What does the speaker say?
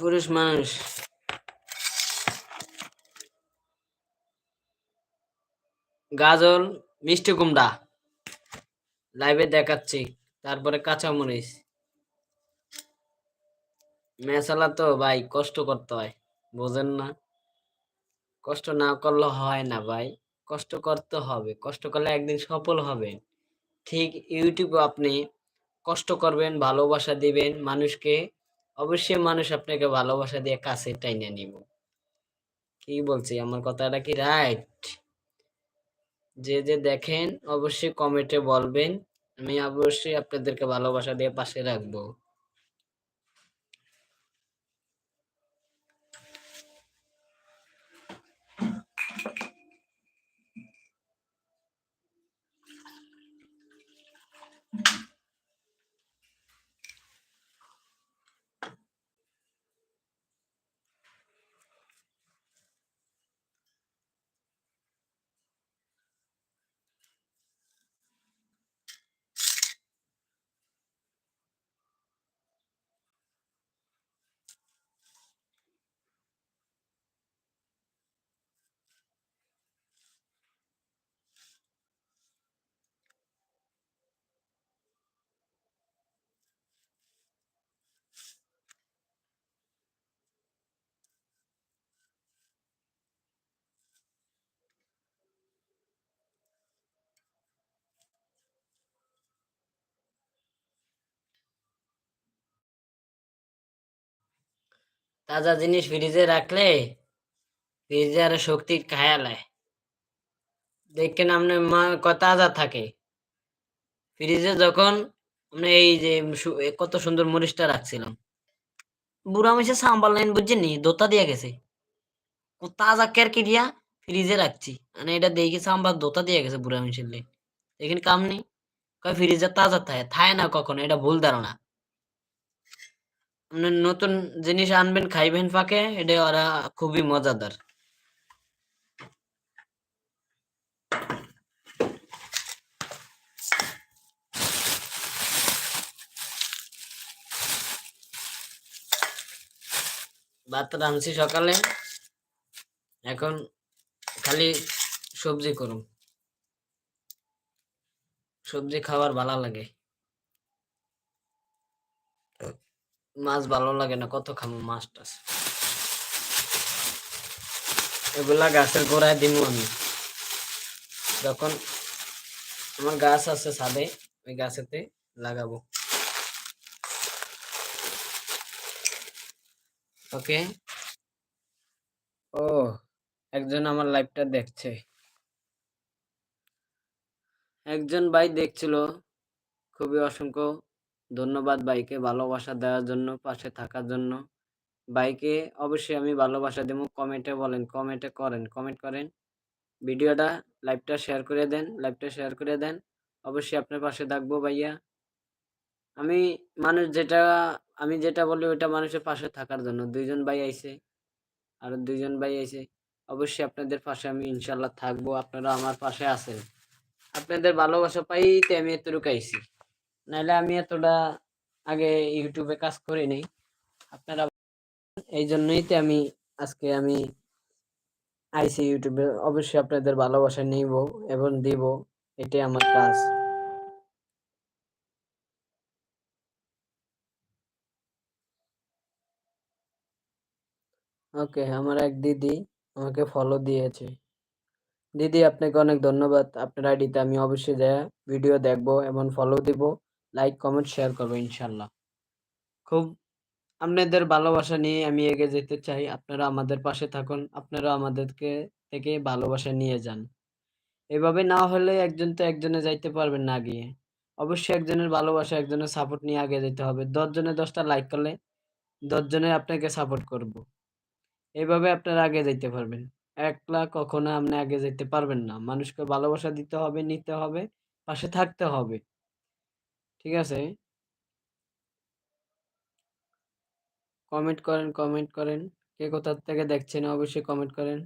পুরুষ মানুষ গাজল, মিষ্টি কুমড়া। লাইভে দেখাচ্ছি। তারপরে কাঁচামরিচ। মেসালা তো ভাই, কষ্ট করতে হয়। বোঝেন না। কষ্ট না করলে হয় না ভাই। কষ্ট করতে হবে। কষ্ট করলে একদিন সফল হবেন। ঠিক ইউটিউবে আপনি কষ্ট করবেন, ভালোবাসা দিবেন মানুষকে। অবশ্যই মানুষ আপনাকে ভালোবাসা দিয়ে কাছে টাইনে নিব। কি বলছি? আমার কথাটা কি রাইট যে যে দেখেন, অবশ্যই কমেন্টে বলবেন। আমি অবশ্যই আপনাদেরকে ভালোবাসা দিয়ে পাশে রাখব। তাজা জিনিস ফ্রিজে রাখলে ফ্রিজে আরও শক্তি খায়ালায় দেখেন আপনার মা তাজা থাকে। ফ্রিজে যখন আমরা এই যে কত সুন্দর মরিচটা রাখছিলাম। বুড়া মিশে সাম্বার লাইন বুঝছেন দোতা দিয়ে গেছে। তাজা কেরকি দিয়া ফ্রিজে রাখছি। মানে এটা দেখি সাম্বার দোতা দিয়ে গেছে বুড়া মিশের লাইন এখানে কাম নেই ফ্রিজে তাজা থাকে থায় না কখনো, এটা ভুল ধারণা। নতুন জিনিস আনবেন, খাইবেন ফাঁকে, এটা ওরা খুবই মজাদার। ভাত রাঁধছি সকালে, এখন খালি সবজি করুন সবজি খাওয়ার ভালো লাগে। মাছ ভালো লাগে না, কত খামো মাছ টাছ। এগুলা গাছের গোড়ায় দিমু আমি। যখন আমার গাছ আছে ছাদে, ওই গাছেতে লাগাবো। ওকে? ও, একজন আমার লাইভটা দেখছে। একজন ভাই দেখছিল, খুবই অসংখ্য ধন্যবাদ বাইকে ভালোবাসা দেওয়ার জন্য, পাশে থাকার জন্য। বাইকে অবশ্যই আমি ভালোবাসা দেবো। কমেন্টে বলেন কমেন্টে করেন কমেন্ট করেন। ভিডিওটা লাইভটা শেয়ার করে দেন লাইভটা শেয়ার করে দেন। অবশ্যই আপনার পাশে থাকব ভাইয়া। আমি মানুষ যেটা, আমি যেটা বলি ওইটা মানুষের পাশে থাকার জন্য। দুইজন ভাই আইছে, আর দুইজন ভাই আইছে। অবশ্যই আপনাদের পাশে আমি ইনশাল্লাহ থাকব। আপনারা আমার পাশে আছেন। আপনাদের ভালোবাসা পাইতে আমি এতটুকু আইছি। নাহলে আমি এতটা আগে ইউটিউবে কাজ করি নাই। আপনারা এই জন্যই তো আমি আজকে আমি আইসি ইউটিউবে অবশ্যই আপনাদের ভালোবাসা নিব এবং দিব, এটাই আমার কাজ। ওকে, আমার এক দিদি আমাকে ফলো দিয়েছে। দিদি, আপনাকে অনেক ধন্যবাদ। আপনার আইডিতে আমি অবশ্যই যা ভিডিও দেখব এবং ফলো দিব। লাইক কমেন্ট শেয়ার করব, ইনশাল্লাহ। খুব আপনাদের ভালোবাসা নিয়ে আমি এগিয়ে যেতে চাই। আপনারা আমাদের পাশে থাকুন। আপনারা আমাদেরকে থেকে ভালোবাসা নিয়ে যান। এভাবে না হলে একজন তো একজনে যাইতে পারবেন না গিয়ে। অবশ্যই একজনের ভালোবাসা, একজনের সাপোর্ট নিয়ে আগে যেতে হবে। দশ জনে দশটা লাইক করলে দশ জনে আপনাকে সাপোর্ট করব। এভাবে আপনারা আগে যেতে পারবেন। একলা কখনো আপনি আগে যেতে পারবেন না। মানুষকে ভালোবাসা দিতে হবে, নিতে হবে, পাশে থাকতে হবে। ঠিক আছে? কমেন্ট করেন কমেন্ট করেন। কে কোথার থেকে দেখছেন অবশ্যই কমেন্ট করেন।